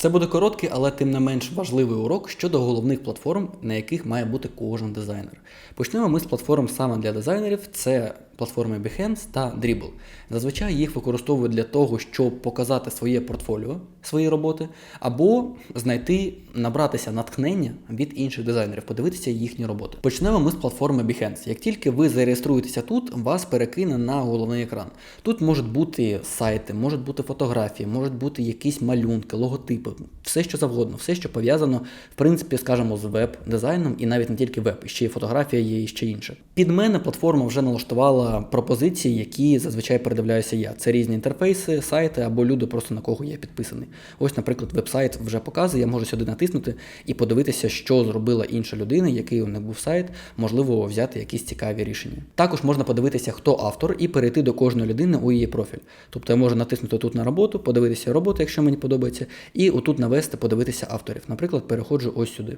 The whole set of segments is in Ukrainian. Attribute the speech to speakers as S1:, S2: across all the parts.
S1: Це буде короткий, але тим не менш важливий урок щодо головних платформ, на яких має бути кожен дизайнер. Почнемо ми з платформ саме для дизайнерів. Це платформи Behance та Dribble. Зазвичай їх використовують для того, щоб показати своє портфоліо, свої роботи, або знайти, набратися натхнення від інших дизайнерів, подивитися їхні роботи. Почнемо ми з платформи Behance. Як тільки ви зареєструєтеся тут, вас перекине на головний екран. Тут можуть бути сайти, можуть бути фотографії, можуть бути якісь малюнки, логотипи, все що завгодно, все, що пов'язано, в принципі, скажімо, з веб-дизайном, і навіть не тільки веб, ще й фотографія є і ще інше. Під мене платформа вже налаштувала пропозиції, які зазвичай передивляюся я. Це різні інтерфейси, сайти або люди, просто на кого я підписаний. Ось, наприклад, веб-сайт вже показує, я можу сюди натиснути і подивитися, що зробила інша людина, який у них був сайт, можливо, взяти якісь цікаві рішення. Також можна подивитися, хто автор, і перейти до кожної людини у її профіль. Тобто я можу натиснути тут на роботу, подивитися роботу, якщо мені подобається, і отут навести, подивитися авторів. Наприклад, переходжу ось сюди.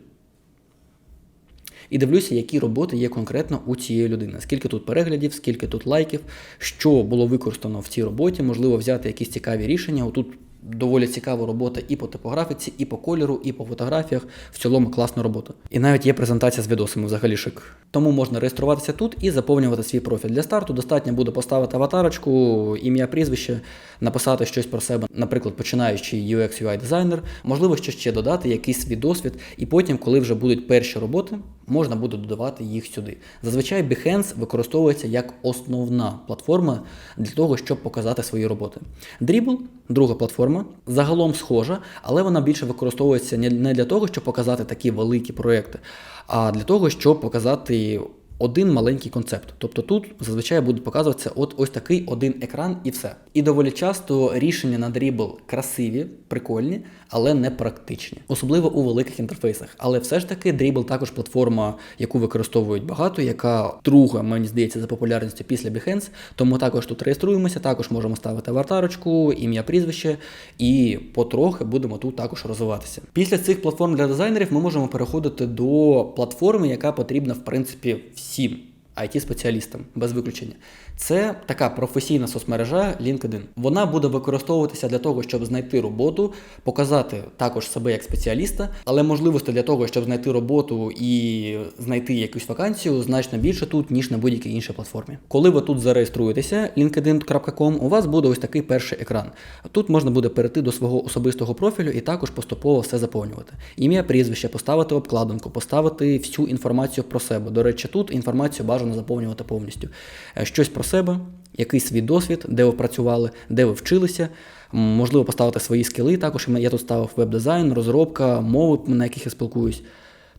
S1: І дивлюся, які роботи є конкретно у цієї людини. Скільки тут переглядів, скільки тут лайків, що було використано в цій роботі, можливо, взяти якісь цікаві рішення. Отут доволі цікава робота і по типографіці, і по кольору, і по фотографіях. В цілому класна робота. І навіть є презентація з відосами взагалі шик. Тому можна реєструватися тут і заповнювати свій профіль. Для старту достатньо буде поставити аватарочку, ім'я, прізвище, написати щось про себе, наприклад, починаючи UX UI дизайнер, можливо, що ще додати, якийсь свій досвід, і потім, коли вже будуть перші роботи, можна буде додавати їх сюди. Зазвичай Behance використовується як основна платформа для того, щоб показати свої роботи. Dribble – друга платформа, загалом схожа, але вона більше використовується не- для того, щоб показати такі великі проекти, а для того, щоб показати один маленький концепт. Тобто тут зазвичай буде показуватися от ось такий один екран і все. І доволі часто рішення на Dribble красиві, прикольні, але не практичні, особливо у великих інтерфейсах. Але все ж таки Dribble також платформа, яку використовують багато, яка друга, мені здається, за популярністю після Behance. Тому також тут реєструємося, також можемо ставити аватарочку, ім'я, прізвище, і потрохи будемо тут також розвиватися. Після цих платформ для дизайнерів ми можемо переходити до платформи, яка потрібна в принципі всім. 7. IT-спеціалістам без виключення. Це така професійна соцмережа LinkedIn. Вона буде використовуватися для того, щоб знайти роботу, показати також себе як спеціаліста, але можливості для того, щоб знайти роботу і знайти якусь вакансію, значно більше тут, ніж на будь-якій іншій платформі. Коли ви тут зареєструєтеся, linkedin.com, у вас буде ось такий перший екран. Тут можна буде перейти до свого особистого профілю і також поступово все заповнювати. Ім'я, прізвище, поставити обкладинку, поставити всю інформацію про себе. До речі, тут інформацію бажано заповнювати повністю. Е, Щось про себе, якийсь свій досвід, де ви працювали, де ви вчилися. Можливо, поставити свої скіли. Також я тут ставив веб-дизайн, розробка, мови, на яких я спілкуюсь.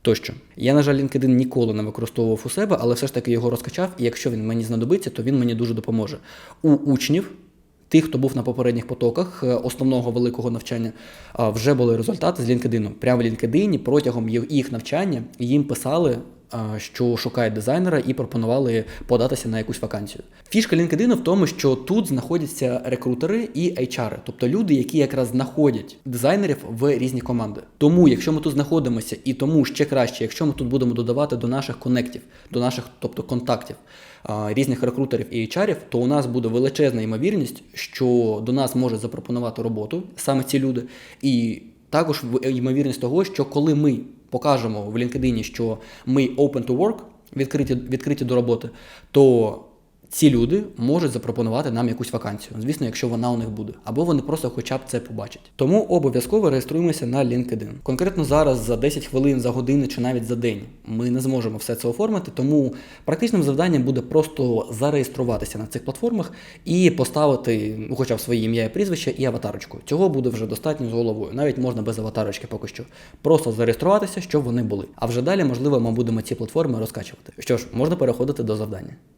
S1: Тощо. Я, на жаль, LinkedIn ніколи не використовував у себе, але все ж таки його розкачав, і якщо він мені знадобиться, то він мені дуже допоможе. У учнів, тих, хто був на попередніх потоках е, основного великого навчання, вже були результати з LinkedIn. Прямо в LinkedIn протягом їх навчання їм писали. Що шукають дизайнера і пропонували податися на якусь вакансію. Фішка LinkedIn в тому, що тут знаходяться рекрутери і HR, тобто люди, які якраз знаходять дизайнерів в різні команди. Тому, якщо ми тут знаходимося, і тому ще краще, якщо ми тут будемо додавати до наших коннектів, до наших, тобто контактів різних рекрутерів і HR, то у нас буде величезна ймовірність, що до нас можуть запропонувати роботу саме ці люди, і також ймовірність того, що коли ми покажемо в LinkedIn, що ми open to work, відкриті, відкриті до роботи, то ці люди можуть запропонувати нам якусь вакансію. Звісно, якщо вона у них буде, або вони просто хоча б це побачать. Тому обов'язково реєструємося на LinkedIn. Конкретно зараз за 10 хвилин, за годину чи навіть за день ми не зможемо все це оформити, тому практичним завданням буде просто зареєструватися на цих платформах і поставити, ну, хоча б своє ім'я і прізвище і аватарочку. Цього буде вже достатньо з головою. Навіть можна без аватарочки поки що. Просто зареєструватися, щоб вони були. А вже далі, можливо, ми будемо ці платформи розкачувати. Що ж, можна переходити до завдання.